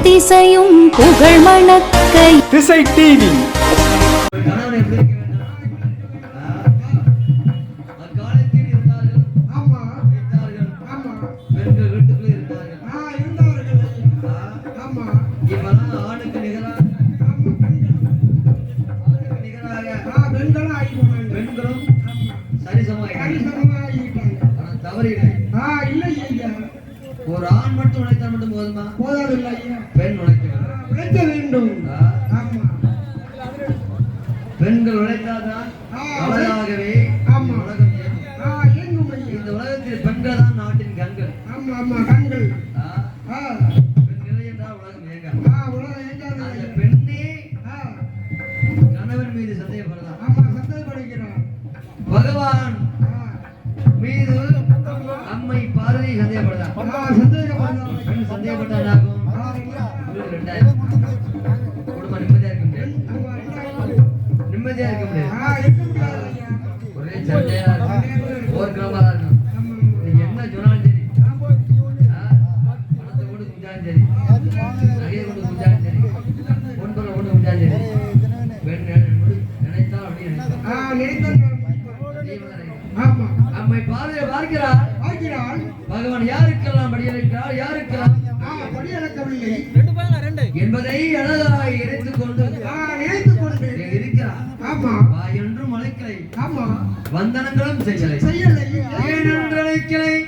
எத்திசையும் புகழ் மணக்க திசை டிவி ஒரு கணவன் எப்படி இருக்க வேண்டும்? ஆ? அக்காலத்தில் பகவான் ஆ இழக்கவில்லை என்பதை அழகாய் எடுத்துக் கொண்டு ஆ நினைத்துக் கொண்டு இருக்கிறார். ஆமா. வா என்றும் அழைக்கலை. ஆமா. வந்தனங்களும் செய்யலை. செய்யலை. ஏனென்று அழைக்கலை.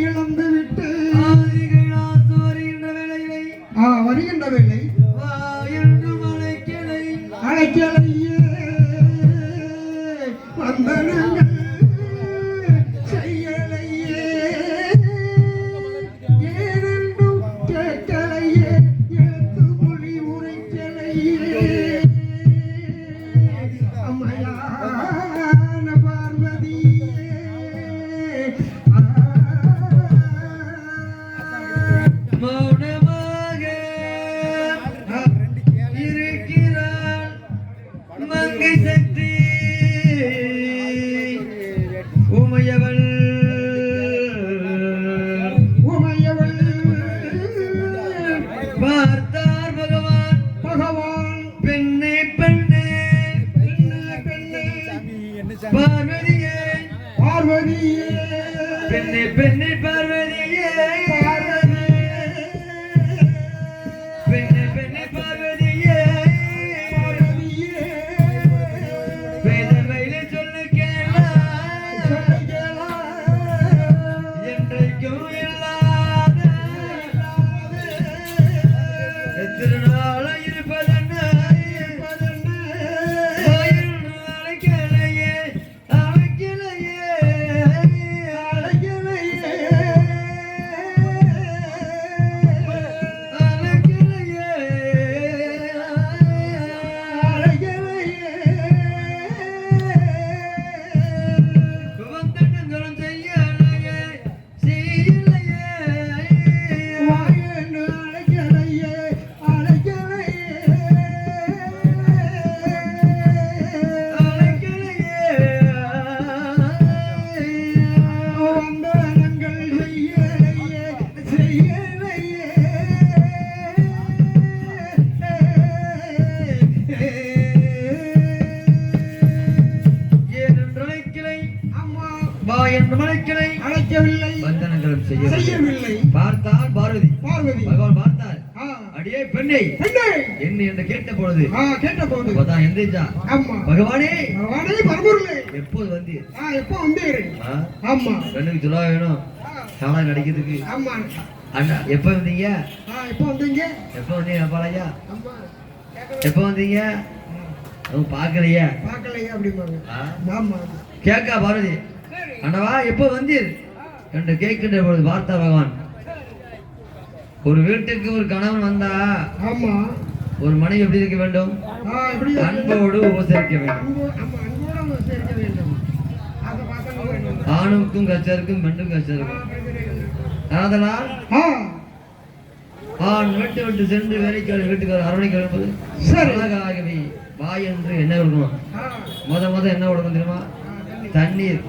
இழந்து விட்டு வருகின்ற ஆ வருகின்ற வேலை அழைக்கலை சக்தி உமையவள் உமையவள் பார்த்தார் பகவான். பகவான் பெண்ணே பெண்ணே. பார்வதியே பார்வதியே பெண்ணே பெண்ணே. அழைக்கவில்லை. வந்தனங்களும் செய்யவில்லை. பார்த்தால் பார்வதி. பார்வதி. பகவான் பார்த்தார். அடியே பெண்ணை. பெண்ணே. என்ன என்று கேட்ட பொழுது ஆ கேட்டபோது அப்பதான் எந்திரிச்சா. ஆமா. பகவானே. பகவானே பரம்பொருளே. எப்போது வந்தீர்? ஆ எப்போ வந்தீரு? ஆமா. பெண்ணுக்கு சொல்ல வேணும். காலம் நடிக்கிறதுக்கு ஆமா. அண்ணா எப்போ வந்தீங்க? எப்போ வந்தீங்க? எப்போ வந்தீங்க பாலையா எப்போ வந்தீங்க? அவங்க பார்க்கலையா. பார்க்கலையா அப்படிம்பாங்க? ஆமா. கேட்கா பாரதி அண்ணவா எப்போ வந்தீர் என்று கேட்கின்ற பொழுது பார்த்தா பகவான் ஒரு வீட்டுக்கு ஒரு கணவன் வந்தா ஆமா. ஒரு மனைவி எப்படி இருக்க வேண்டும்? அன்போடு உபசரிக்க வேண்டும். ஆணுக்கும் கச்சருக்கும் பெண்ணுக்கும் கச்சருக்கும். அதனால் ஆ. ஆண் வீட்டு விட்டு சென்று வேலைக்கு வீட்டுக்கு அரவணைக்கு வரும்போது சரி. அழகாகவே வாய் என்று என்ன கொடுக்கணும். முத முத என்ன கொடுக்கணும் தெரியுமா? தண்ணீர்.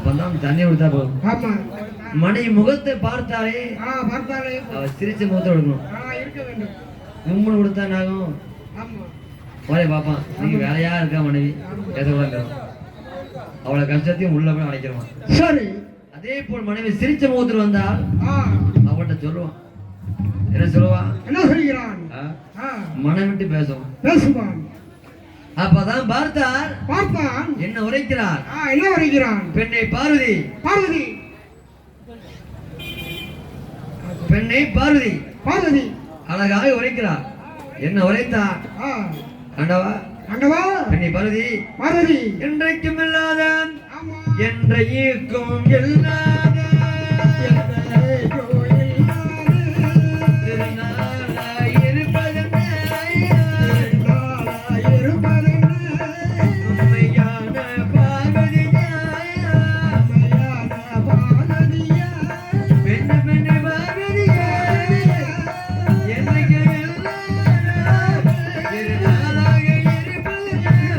அப்பதான் தண்ணீர் கொடுத்தா போதும். ஆமா. மணி முகத்தை பார்த்தாலே ஆ பார்த்தாலே. அவ சிரிச்ச முகத்தை கொடுக்கணும் கும்பல் கொடுத்தா ஆமா. அவளே பார்ப்பான் நீங்க வேலையா இருக்கா மனைவி? எதை கூட அவளை கஷ்டத்தையும் உள்ள போய் அடைக்கிறோம் சரி. அதே போல் மனைவி சிரிச்ச முகத்தில் வந்தால் ஆ. அவன்கிட்ட சொல்லுவான். என்ன சொல்லுவான் என்ன சொல்கிறான்? மனம் விட்டு பேசுவான். பேசுவான். அப்பதான் பார்த்தார். பார்த்தான். என்ன உரைக்கிறார்? ஆ என்ன வருகிறான் பெண்ணை பார்வதி. பார்வதி. பெண்ணை பார்வதி. பார்வதி. அழகாக உரைக்கிறார். என்ன உரைத்தார்? ஆ. ஆண்டவா ஆண்டவா பெண்ணை பார்வதி. பார்வதி. என்றைக்கும் இல்லாத ஆமா. என்றைக்கும் இல்லாத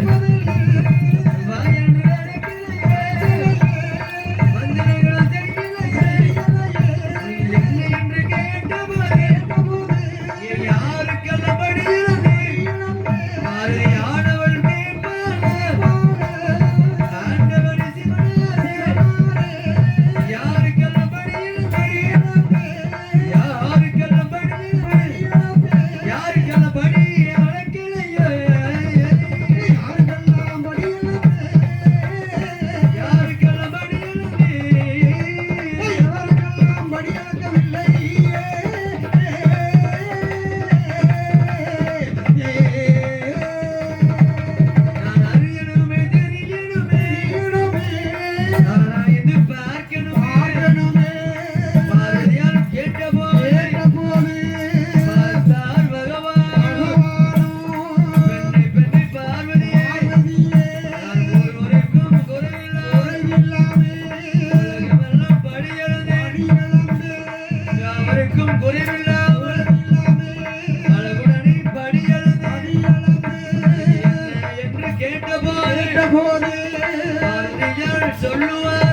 இருப்பதென்ன? Hey! சொல்லுவார்.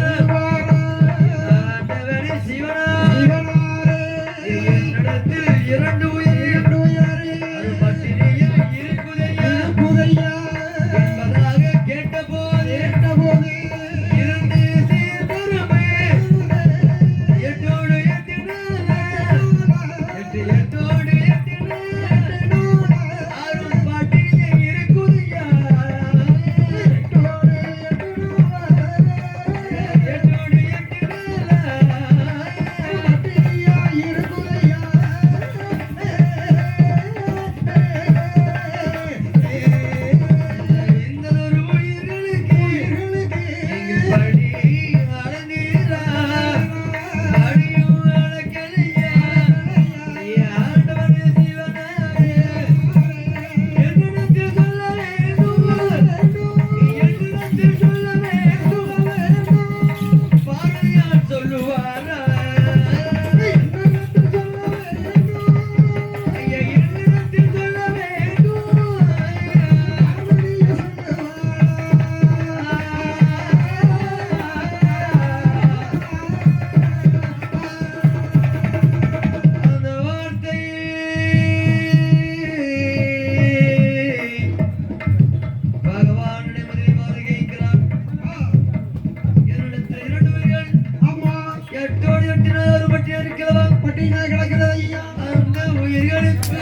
எட்டினால் ஒரு பட்டி இருக்கிறவா அந்த உயிர்களுக்கு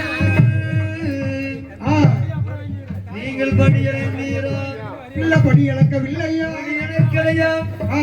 நீங்கள் பட்டியலை மீறா. படி இழக்கவில்லையா? பட்டியலை கிடையாது ஆ